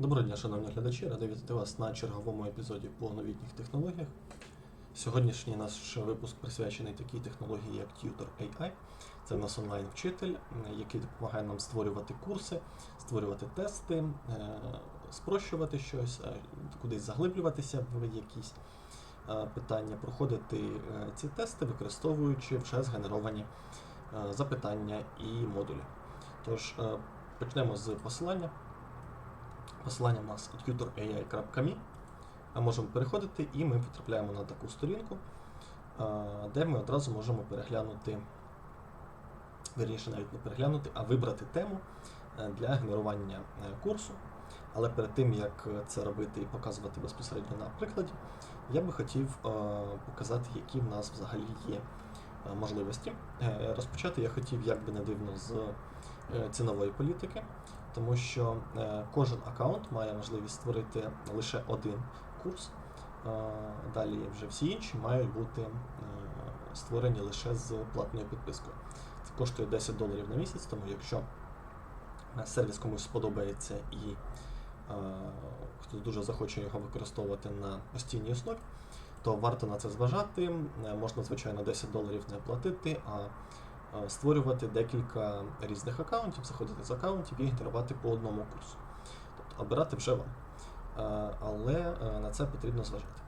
Доброго дня, шановні глядачі, радий вітати вас на черговому епізоді по новітніх технологіях. Сьогоднішній наш випуск присвячений такій технології, як Tutor AI. Це в нас онлайн-вчитель, який допомагає нам створювати курси, створювати тести, е, спрощувати щось, е, кудись заглиблюватися в якісь е, питання, проходити ці тести, використовуючи вже згенеровані запитання і модулі. Тож, почнемо з посилання. Посилання у нас tutorai.me. Можемо переходити і ми потрапляємо на таку сторінку, де ми одразу можемо переглянути, вірніше навіть не переглянути, а вибрати тему е, для генерування е, курсу. Але перед тим, як це робити і показувати безпосередньо на прикладі, я би хотів е, показати, які в нас взагалі є можливості. Розпочати я хотів, як би не дивно, з цінової політики тому що е, кожен аккаунт має можливість створити лише один курс. Е, далі вже всі інші мають бути е, створені лише з платною підпискою. Це коштує 10 доларів на місяць, тому якщо сервіс комусь сподобається і хтось дуже захоче його використовувати на постійній основі, то варто на це зважати. Можна, звичайно, 10 доларів не платити, а створювати декілька різних аккаунтів, заходити з аккаунтів і генерувати по одному курсу. Тобто обирати вже вам. Е, Але е, на це потрібно зважати.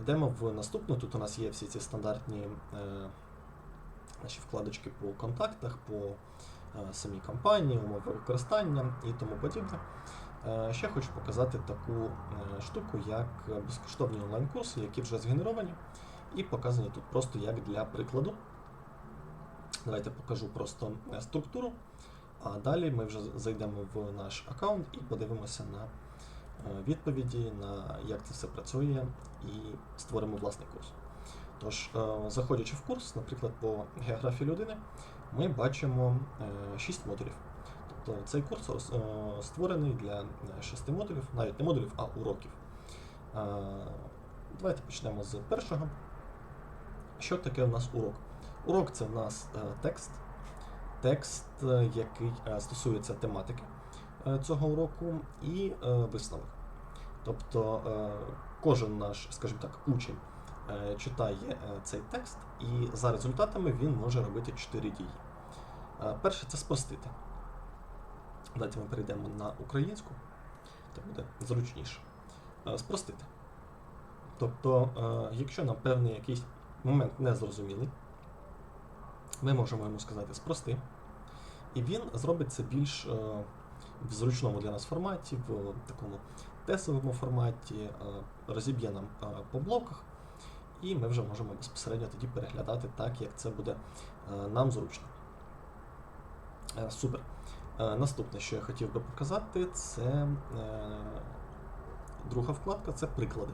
Йдемо в наступну. Тут у нас є всі ці стандартні е, наші вкладочки по контактах, по е, самій компанії, умови використання і тому подібне. Е, Ще хочу показати таку е, штуку, як безкоштовні онлайн-курси, які вже згенеровані, і показані тут просто як для прикладу. Давайте покажу просто е, структуру, а далі ми вже зайдемо в наш аккаунт і подивимося на е, відповіді, на як це все працює, і створимо власний курс. Тож, е, заходячи в курс, наприклад, по географії людини, ми бачимо 6 модулів. Тобто цей курс створений для 6 модулів, навіть не модулів, а уроків. Давайте почнемо з першого. Що таке в нас урок? Урок це в нас е, текст, текст, е, який е, стосується тематики цього уроку, і висновок. Тобто кожен наш, скажімо так, учень читає цей текст, і за результатами він може робити 4 дії. Перше це спростити. Давайте ми перейдемо на українську, так буде зручніше. Спростити. Тобто, якщо нам певний якийсь момент не зрозумілий, ми можемо йому сказати спрости, і він зробить це більш е, в зручному для нас форматі, в такому тестовому форматі, е, розіб'є нам е, по блоках, і ми вже можемо безпосередньо тоді переглядати так, як це буде нам зручно. Супер. Наступне, що я хотів би показати, це друга вкладка це приклади.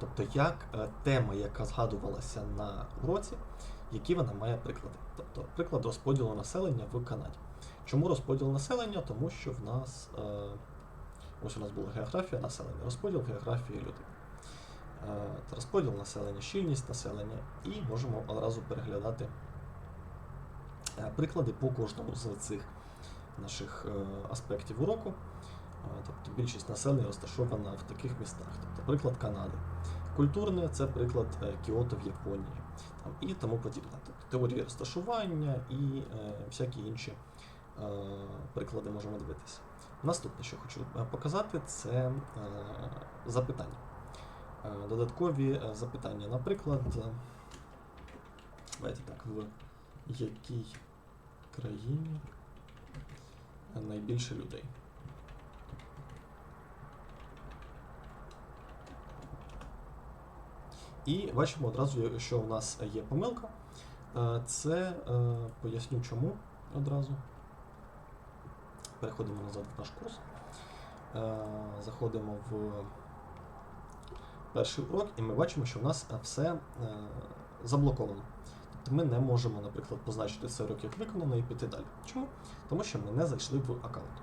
Тобто, як тема, яка згадувалася на уроці, які вона має приклади. Тобто, приклад розподілу населення в Канаді. Чому розподіл населення? Тому що в нас е, ось у нас була географія населення, розподіл географії людей. Е, розподіл населення, щільність населення, і можемо одразу переглядати е, приклади по кожному з цих наших е, аспектів уроку. Е, Тобто більшість населення розташована в таких містах. Тобто приклад Канади. Культурне це приклад е, Кіото в Японії там, і тому подібне. Тобто теорії розташування і е, всякі інші е, приклади можемо дивитися. Наступне, що хочу показати, це запитання. Додаткові запитання. Наприклад, давайте так, в якій країні найбільше людей? І бачимо одразу, що у нас є помилка. Е, Це е, поясню чому одразу. Переходимо назад в наш курс. Е, Заходимо в перший урок, і ми бачимо, що в нас все заблоковано. Тобто ми не можемо, наприклад, позначити цей урок як виконано і піти далі. Чому? Тому що ми не зайшли в аккаунт.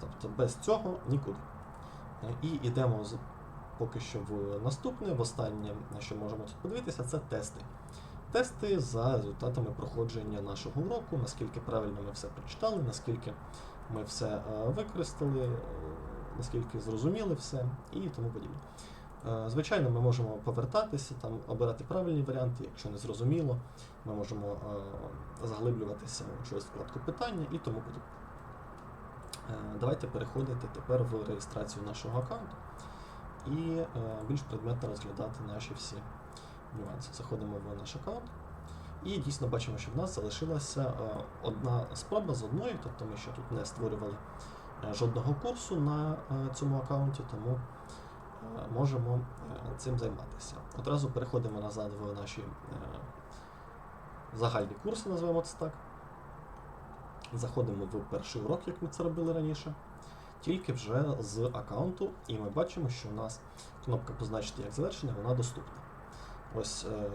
Тобто без цього нікуди. І йдемо поки що в наступне, в останнє, на що можемо тут подивитися, це тести. Тести за результатами проходження нашого уроку, наскільки правильно ми все прочитали, наскільки ми все е, використали, е, наскільки зрозуміли все і тому подібне. Е, Звичайно, ми можемо повертатися, там, обирати правильні варіанти, якщо не зрозуміло, ми можемо заглиблюватися в щось вкладку питання і тому подібне. Давайте переходити тепер в реєстрацію нашого аккаунту і е, більш предметно розглядати наші всі нюанси. Заходимо в наш аккаунт і дійсно бачимо, що в нас залишилася е, одна спроба з одної, тобто ми ще тут не створювали е, жодного курсу на цьому аккаунті, тому можемо цим займатися. Одразу переходимо назад в наші загальні курси, називаємо це так. Заходимо в перший урок, як ми це робили раніше, тільки вже з аккаунту, і ми бачимо, що у нас кнопка позначити як завершення, вона доступна. Ось е,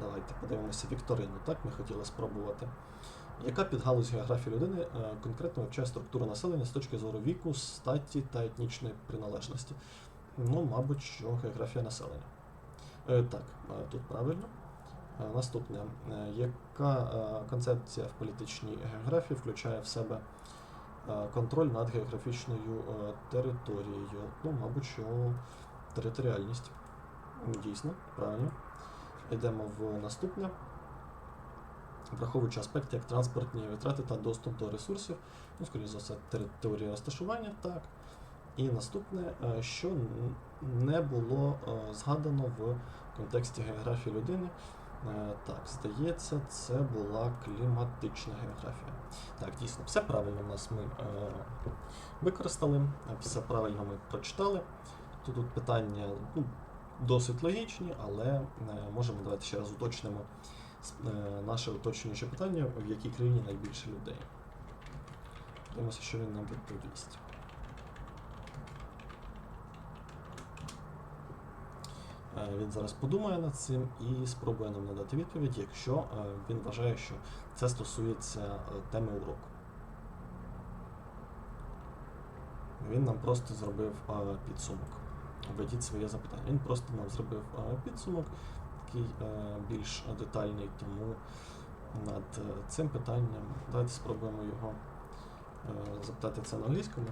давайте подивимося вікторину. Так, ми хотіли спробувати. Яка підгалузь географії людини е, конкретно вивчає структуру населення з точки зору віку, статі та етнічної приналежності? Ну, мабуть, що географія населення. Е, так, тут правильно. Наступне. Яка концепція в політичній географії включає в себе контроль над географічною е, територією? Ну, мабуть, що територіальність. Дійсно, правильно. Йдемо в наступне. Враховуючи аспекти як транспортні витрати та доступ до ресурсів, ну, скоріше за все, територія розташування, так. І наступне, е, що не було е, згадано в контексті географії людини. Е, Так, здається, це була кліматична географія. Так, дійсно, все правильно в нас ми е, використали, все правильно ми прочитали. Тут, тут питання ну, досить логічні, але е, можемо давайте ще раз уточнимо е, наше уточнююче питання, в якій країні найбільше людей. Подивимося, що він нам відповість. Він зараз подумає над цим і спробує нам надати відповідь, якщо е, він вважає, що це стосується е, теми уроку. Він нам просто зробив е, підсумок. Введіть своє запитання. Він просто нам зробив е, підсумок, такий е, більш детальний, тому над е, цим питанням давайте спробуємо його е, запитати це на англійському.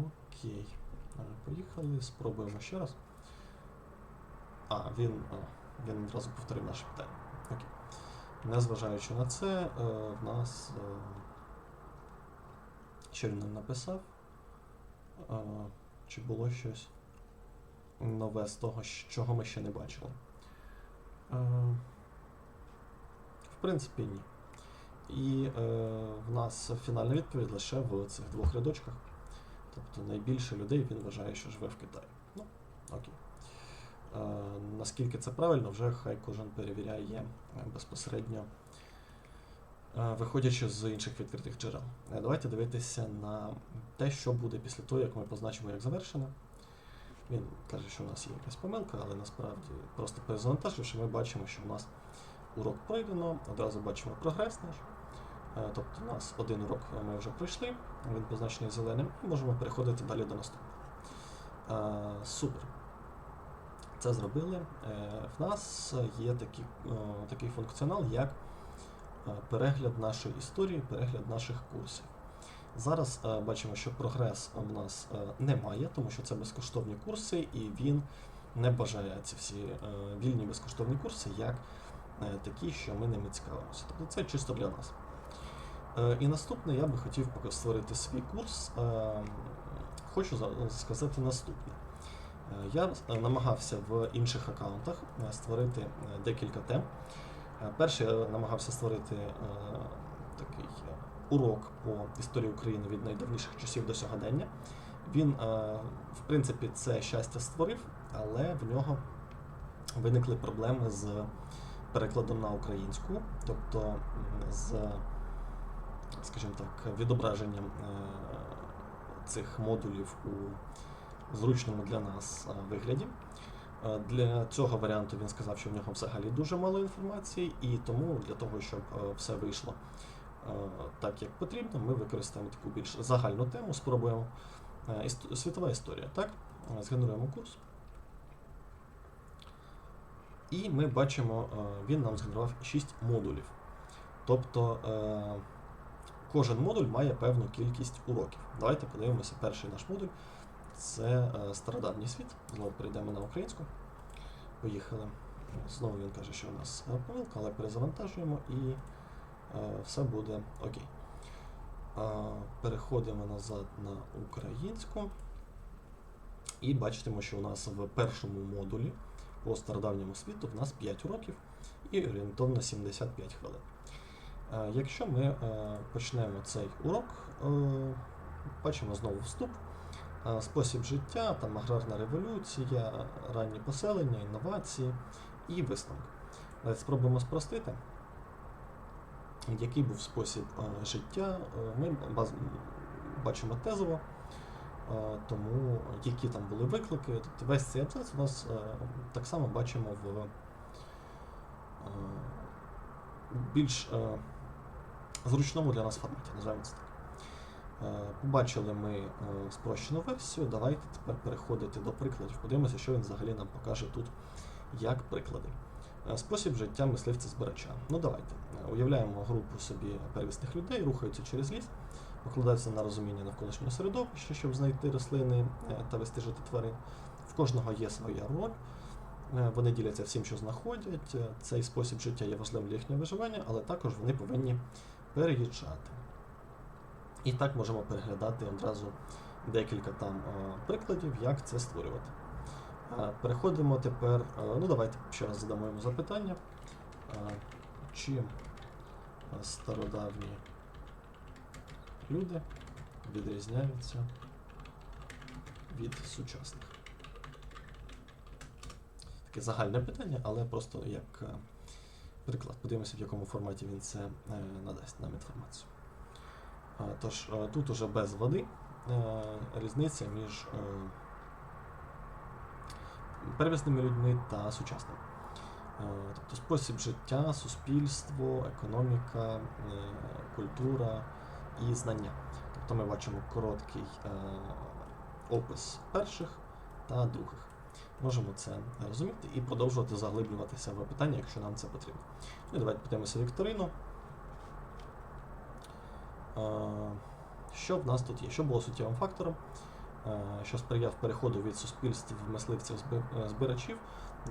Окей. Е, Поїхали, спробуємо ще раз. А, він, він одразу повторив наше питання. Окей. Незважаючи на це, е, в нас. Е, що він нам написав? Е, чи було щось нове з того, чого ми ще не бачили? Е, в принципі, ні. І е, в нас фінальна відповідь лише в цих двох рядочках. Тобто найбільше людей він вважає, що живе в Китаї. Ну, окей. Е, наскільки це правильно, вже хай кожен перевіряє е, безпосередньо, е, виходячи з інших відкритих джерел. Е, давайте дивитися на те, що буде після того, як ми позначимо як завершене. Він каже, що у нас є якась помилка, але насправді просто перезавантаживши, ми бачимо, що у нас урок пройдено, одразу бачимо прогрес наш. Е, Тобто у нас один урок ми вже пройшли, він позначений зеленим, і можемо переходити далі до наступного. Е, Супер. Це зробили. Е, В нас є такий, е, такий функціонал, як е, перегляд нашої історії, перегляд наших курсів. Зараз е, бачимо, що прогрес у нас е, немає, тому що це безкоштовні курси, і він не бажає ці всі е, вільні безкоштовні курси як е, такі, що ми ними цікавимося. Тобто це чисто для нас. Е, І наступне я би хотів поки створити свій курс. Е, Хочу сказати наступне. Е, Я намагався в інших аккаунтах створити декілька тем. Перший я намагався створити такий урок по історії України від найдавніших часів до сьогодення. Він, в принципі, це щастя створив, але в нього виникли проблеми з перекладом на українську, тобто з, скажімо так, відображенням е, цих модулів у зручному для нас е, вигляді. Е, Для цього варіанту він сказав, що в нього взагалі дуже мало інформації, і тому для того, щоб все вийшло так, як потрібно, ми використаємо таку більш загальну тему, спробуємо Світова історія, так? Згенеруємо курс. І ми бачимо, він нам згенерував 6 модулів. Тобто кожен модуль має певну кількість уроків. Давайте подивимося перший наш модуль. Це е, стародавній світ. Знову перейдемо на українську. Поїхали. Знову він каже, що у нас е, помилка, але перезавантажуємо і е, все буде окей. Переходимо назад на українську. І бачимо, що у нас в першому модулі по стародавньому світу в нас 5 уроків і орієнтовно 75 хвилин. Е, Якщо ми е, почнемо цей урок, е, бачимо знову вступ, спосіб життя, там аграрна революція, ранні поселення, інновації і висновок. Давайте спробуємо спростити. Який був спосіб життя, ми бачимо тезово, тому які там були виклики. Тобто весь цей абзац у нас так само бачимо в більш зручному для нас форматі, називаємо це так. Е, Побачили ми е, спрощену версію. Давайте тепер переходити до прикладів. Подивимося, що він взагалі нам покаже тут як приклади. Е, Спосіб життя мисливця збирача. Ну давайте. Уявляємо групу собі первісних людей, рухаються через ліс, покладаються на розуміння навколишнього середовища, щоб знайти рослини та вести жити тварин. В кожного є своя роль. Вони діляться всім, що знаходять. Цей спосіб життя є важливим для їхнього виживання, але також вони повинні переїжджати. І так можемо переглядати одразу декілька там прикладів, як це створювати. Переходимо тепер. Ну, давайте ще раз задамо йому запитання. Чим стародавні люди відрізняються від сучасних? Таке загальне питання, але просто як приклад. Подивимося, в якому форматі він це е, надасть нам інформацію. Тож е, тут уже без води е, різниця між первісними людьми та сучасними. Тобто спосіб життя, суспільство, економіка, культура і знання. Тобто ми бачимо короткий опис перших та других. Можемо це розуміти і продовжувати заглиблюватися в питання, якщо нам це потрібно. Ну, і давайте подивимося вікторину. Що в нас тут є? Що було суттєвим фактором, що сприяв переходу від суспільств мисливців е, збирачів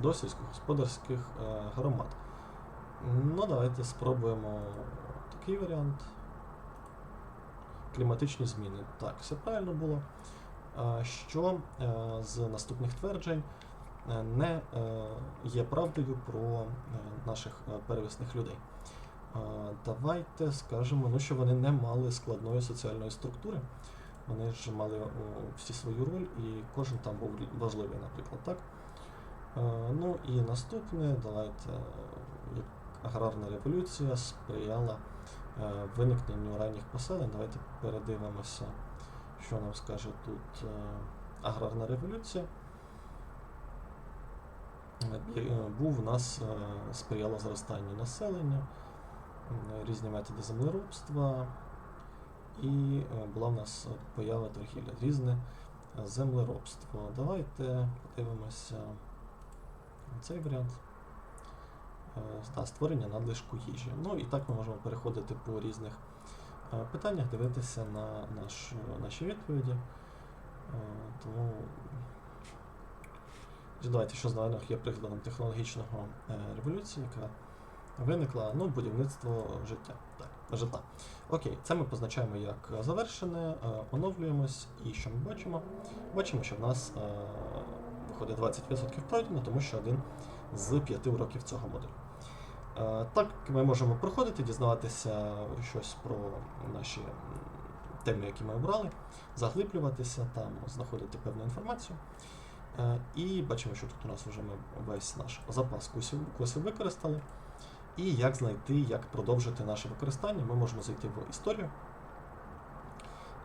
до сільськогосподарських е, громад? Ну, давайте спробуємо такий варіант. Кліматичні зміни. Так, все правильно було. Що е, з наступних тверджень е, не е, є правдою про наших первісних людей? Давайте скажемо, ну, що вони не мали складної соціальної структури. Вони ж мали всі свою роль, і кожен там був важливий, наприклад, так? Ну і наступне, давайте, як аграрна революція сприяла виникненню ранніх поселень. Давайте передивимося, що нам скаже тут е, аграрна революція. Е, е, Був у нас сприяла зростанню населення, різні методи землеробства, і була в нас поява торгівля, різне землеробство. Давайте подивимося цей варіант. Та, створення надлишку їжі. Ну і так ми можемо переходити по різних питаннях, дивитися на наш, наші відповіді. Тому давайте, що з новинок є прикладом технологічного е, революції, яка виникла, ну, будівництво життя. Так, житла. Окей, це ми позначаємо як завершене, е, оновлюємось, і що ми бачимо? Бачимо, що в нас е, виходить 20% пройдено, тому що один з п'яти уроків цього модулю. Е, Так, ми можемо проходити, дізнаватися щось про наші теми, які ми обрали, заглиблюватися, там знаходити певну інформацію. Е, І бачимо, що тут у нас вже ми весь наш запас курсів, курсів використали. І як знайти, як продовжити наше використання, ми можемо зайти в історію.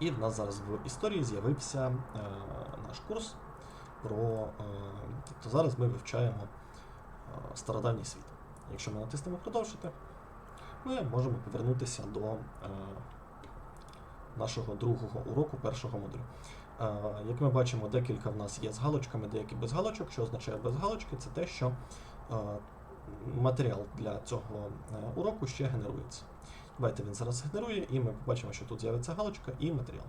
І в нас зараз в історії з'явився е, наш курс про. Е, тобто зараз ми вивчаємо е, стародавній світ. Якщо ми натиснемо продовжити, ми можемо повернутися до е, нашого другого уроку першого модулю. Е, Як ми бачимо, декілька в нас є з галочками, деякі без галочок. Що означає без галочки? Це те, що е, матеріал для цього е, уроку ще генерується. Давайте він зараз генерує, і ми побачимо, що тут з'явиться галочка і матеріал.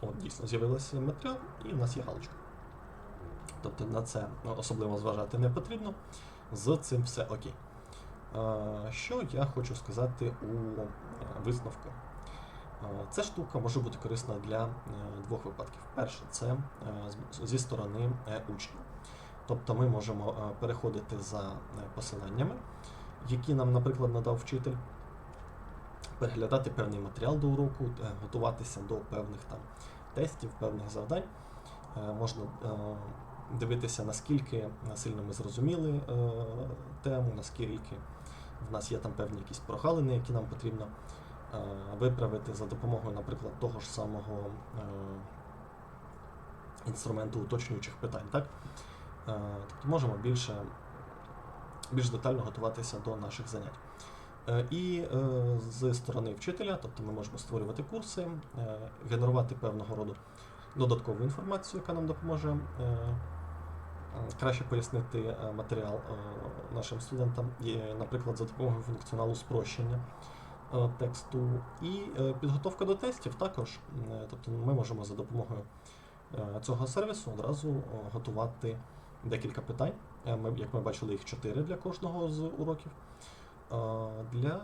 От, дійсно, з'явився матеріал, і в нас є галочка. Тобто на це особливо зважати не потрібно. З цим все окей. Що я хочу сказати у е, висновку? Ця штука може бути корисна для е, двох випадків. Перше, це е, зі сторони учнів. Тобто ми можемо переходити за посиланнями, які нам, наприклад, надав вчитель, переглядати певний матеріал до уроку, готуватися до певних там тестів, певних завдань. Можна дивитися, наскільки сильно ми зрозуміли е, тему, наскільки в нас є там певні якісь прогалини, які нам потрібно е, виправити за допомогою, наприклад, того ж самого е, інструменту уточнюючих питань. Так? Е, Тобто можемо більше, більш детально готуватися до наших занять. Е, І е, з сторони вчителя, тобто ми можемо створювати курси, е, генерувати певного роду додаткову інформацію, яка нам допоможе е, е, краще пояснити е, матеріал е, нашим студентам, наприклад, за допомогою функціоналу спрощення е, тексту. І е, підготовка до тестів також. Е, Тобто ми можемо за допомогою е, цього сервісу одразу е, готувати декілька питань. Е, Ми, як ми бачили, їх чотири для кожного з уроків. е, Для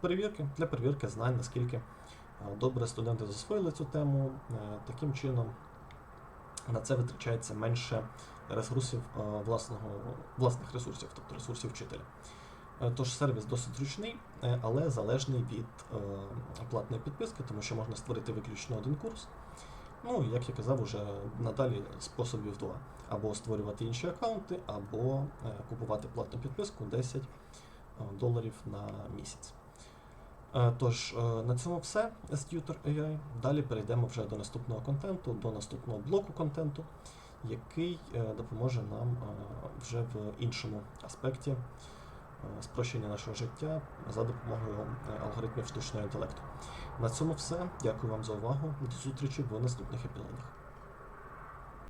перевірки, для перевірки знань, наскільки е, добре студенти засвоїли цю тему. Е, Таким чином на це витрачається менше ресурсів е, власного, власних ресурсів, тобто ресурсів вчителя. Е, Тож сервіс досить зручний, е, але залежний від платної підписки, тому що можна створити виключно один курс. Ну, як я казав, уже надалі способів два. Або створювати інші аккаунти, або купувати платну підписку 10 е, доларів на місяць. Е, Тож, е, на цьому все з Tutor AI. Далі перейдемо вже до наступного контенту, до наступного блоку контенту, який е, допоможе нам вже в іншому аспекті спрощення нашого життя за допомогою алгоритмів штучного інтелекту. На цьому все. Дякую вам за увагу. До зустрічі в наступних епізодах.